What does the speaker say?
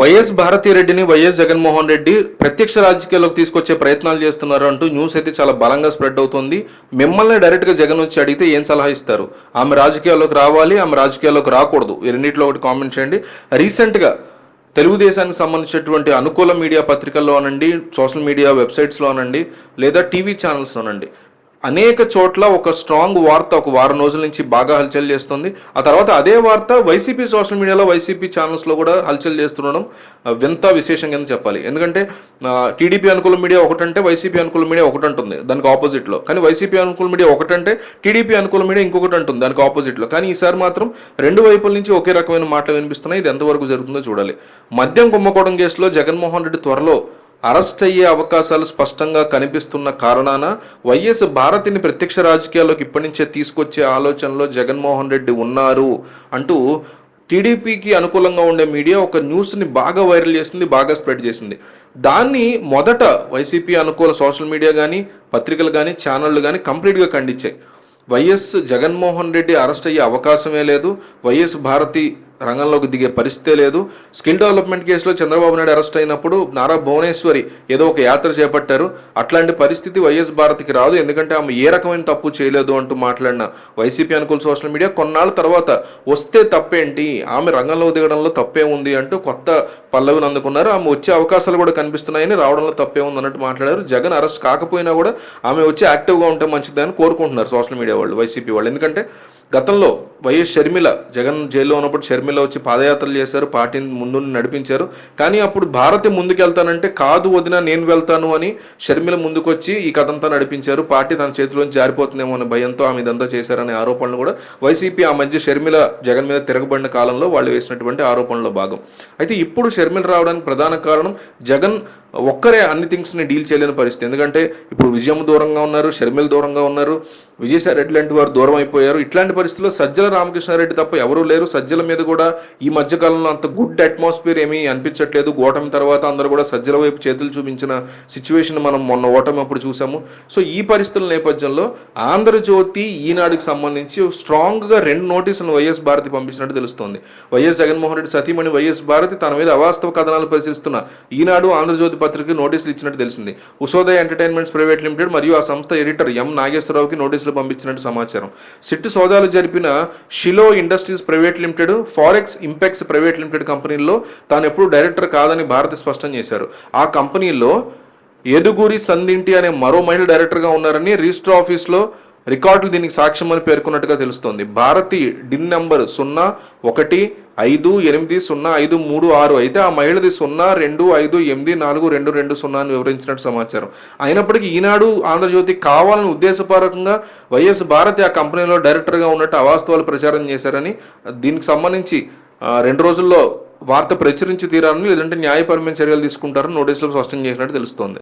YS భారతిరెడ్డిని YS Jaganmohan Reddy ప్రత్యక్ష రాజకీయాల్లోకి తీసుకొచ్చే ప్రయత్నాలు చేస్తున్నారు అంటూ న్యూస్ అయితే చాలా బలంగా స్ప్రెడ్ అవుతుంది. మిమ్మల్ని డైరెక్ట్గా జగన్ వచ్చి అడిగితే ఏం సలహా ఇస్తారు? ఆమె రాజకీయాల్లోకి రావాలి ఆమె రాజకీయాల్లోకి రాకూడదు. ఈ రెండింటిలో ఒకటి కామెంట్ చేయండి. రీసెంట్గా తెలుగుదేశానికి సంబంధించినటువంటి అనుకూల మీడియా పత్రికల్లో అనండి సోషల్ మీడియా వెబ్సైట్స్లో అనండి లేదా టీవీ ఛానల్స్లోనండి అనేక చోట్ల ఒక స్ట్రాంగ్ వార్త ఒక వారం రోజుల నుంచి బాగా హల్చల్ చేస్తుంది. ఆ తర్వాత అదే వార్త వైసీపీ సోషల్ మీడియాలో వైసీపీ ఛానల్స్లో కూడా హల్చల్ చేస్తుండడం వింత విశేషం కింద చెప్పాలి? ఎందుకంటే టీడీపీ అనుకూల మీడియా ఒకటంటే వైసీపీ అనుకూల మీడియా ఒకటి ఉంటుంది దానికి ఆపోజిట్లో. కానీ వైసీపీ అనుకూల మీడియా ఒకటంటే టీడీపీ అనుకూల మీడియా ఇంకొకటి ఉంటుంది దానికి ఆపోజిట్లో. కానీ ఈసారి మాత్రం రెండు వైపుల నుంచి ఒకే రకమైన మాటలు వినిపిస్తున్నాయి. ఇది ఎంతవరకు జరుగుతుందో చూడాలి. మద్యం కుంభకోణం కేసులో జగన్మోహన్ రెడ్డి త్వరలో అరెస్ట్ అయ్యే అవకాశాలు స్పష్టంగా కనిపిస్తున్న కారణాన వైఎస్ భారతిని ప్రత్యక్ష రాజకీయాల్లోకి ఇప్పటి నుంచే తీసుకొచ్చే ఆలోచనలో జగన్మోహన్ రెడ్డి ఉన్నారు అంటూ టీడీపీకి అనుకూలంగా ఉండే మీడియా ఒక న్యూస్ని బాగా వైరల్ చేసింది బాగా స్ప్రెడ్ చేసింది. దాన్ని మొదట వైసీపీ అనుకూల సోషల్ మీడియా కానీ పత్రికలు కానీ ఛానళ్ళు కానీ కంప్లీట్గా ఖండించాయి. వైఎస్ జగన్మోహన్ రెడ్డి అరెస్ట్ అయ్యే అవకాశమే లేదు వైఎస్ భారతి రంగంలోకి దిగే పరిస్థితే లేదు. స్కిల్ డెవలప్మెంట్ కేసులో చంద్రబాబు నాయుడు అరెస్ట్ అయినప్పుడు నారా భువనేశ్వరి ఏదో ఒక యాత్ర చేపట్టారు. అట్లాంటి పరిస్థితి వైఎస్ భారతికి రాదు. ఎందుకంటే ఆమె ఏ రకమైన తప్పు చేయలేదు అంటూ మాట్లాడిన వైసీపీ అనుకూల సోషల్ మీడియా కొన్నాళ్ళ తర్వాత వస్తే తప్పేంటి? ఆమె రంగంలో దిగడంలో తప్పే ఉంది అంటూ కొత్త పల్లవిని అందుకున్నారు. ఆమె వచ్చే అవకాశాలు కూడా కనిపిస్తున్నాయని రావడంలో తప్పే ఉంది అన్నట్టు మాట్లాడారు. జగన్ అరెస్ట్ కాకపోయినా కూడా ఆమె వచ్చి యాక్టివ్గా ఉంటే మంచిదని కోరుకుంటున్నారు సోషల్ మీడియా వాళ్ళు వైసీపీ వాళ్ళు. ఎందుకంటే గతంలో వైఎస్ షర్మిల జగన్ జైల్లో ఉన్నప్పుడు షర్మిల వచ్చి పాదయాత్రలు చేశారు పార్టీని ముందు నడిపించారు. కానీ అప్పుడు భారతి ముందుకెళ్తానంటే కాదు వదిన నేను వెళ్తాను అని షర్మిల ముందుకు వచ్చి ఈ కథంతా నడిపించారు. పార్టీ తన చేతిలోంచి జారిపోతుందేమో అనే భయంతో ఆమె ఇదంతా చేశారనే ఆరోపణలు కూడా వైసీపీ ఆ మధ్య షర్మిల జగన్ మీద తిరగబడిన కాలంలో వాళ్ళు వేసినటువంటి ఆరోపణలో భాగం. అయితే ఇప్పుడు షర్మిల రావడానికి ప్రధాన కారణం జగన్ ఒక్కరే అన్ని థింగ్స్ని డీల్ చేయలేని పరిస్థితి. ఎందుకంటే ఇప్పుడు విజయం దూరంగా ఉన్నారు షర్మిల దూరంగా ఉన్నారు విజయసాయి రెడ్డి లాంటి వారు దూరం అయిపోయారు. ఇట్లాంటి పరిస్థితుల్లో సజ్జల రామకృష్ణారెడ్డి తప్ప ఎవరూ లేరు. సజ్జల మీద కూడా ఈ మధ్యకాలంలో అంత గుడ్ అట్మాస్ఫియర్ ఏమీ అనిపించట్లేదు. ఓటమి తర్వాత అందరూ కూడా సజ్జల వైపు చేతులు చూపించిన సిచ్యువేషన్ మనం మొన్న ఓటమి అప్పుడు చూసాము. సో ఈ పరిస్థితుల నేపథ్యంలో ఆంధ్రజ్యోతి ఈనాడుకి సంబంధించి స్ట్రాంగ్గా రెండు నోటీసులను వైఎస్ భారతి పంపించినట్టు తెలుస్తోంది. వైఎస్ జగన్మోహన్ రెడ్డి సతీమణి వైఎస్ భారతి తన మీద అవాస్తవ కథనాలు పరిశీలిస్తున్న ఈనాడు ఆంధ్రజ్యోతి పత్రికకి నోటీసులు ఇచ్చినట్టు తెలిసింది. ఉషోదయ ఎంటర్టైన్మెంట్స్ ప్రైవేట్ లిమిటెడ్ మరియు ఆ సంస్థ ఎడిటర్ ఎం నాగేశ్వరరావుకి నోటీసులు పంపించినట్టు సమాచారం. సిట్ సోదాలు జరిపిన Shilo industries private limited forex impex private limited కంపెనీల్లో తాను ఎప్పుడు డైరెక్టర్ కాదని భారతి స్పష్టం చేశారు. ఆ కంపెనీలో ఏదుగూరి సందింటి అనే మరో మహిళ డైరెక్టర్గా ఉన్నారని రిజిస్టర్ ఆఫీస్లో రికార్డులు దీనికి సాక్ష్యం అని పేర్కొన్నట్టుగా తెలుస్తోంది. భారతి డిన్ నంబర్ సున్నా ఒకటి ఐదు ఎనిమిది సున్నా ఐదు మూడు ఆరు. అయితే ఆ మహిళది సున్నా రెండు ఐదు ఎనిమిది నాలుగు రెండు రెండు సున్నా అని వివరించినట్టు సమాచారం. అయినప్పటికీ ఈనాడు ఆంధ్రజ్యోతి కావాలని ఉద్దేశపూర్వకంగా వైఎస్ భారతి ఆ కంపెనీలో డైరెక్టర్గా ఉన్నట్టు అవాస్తవాలు ప్రచారం చేశారని దీనికి సంబంధించి రెండు రోజుల్లో వార్త ప్రచురించి తీరాలని లేదంటే న్యాయపరమైన చర్యలు తీసుకుంటారని నోటీసులు స్పష్టం చేసినట్టు తెలుస్తోంది.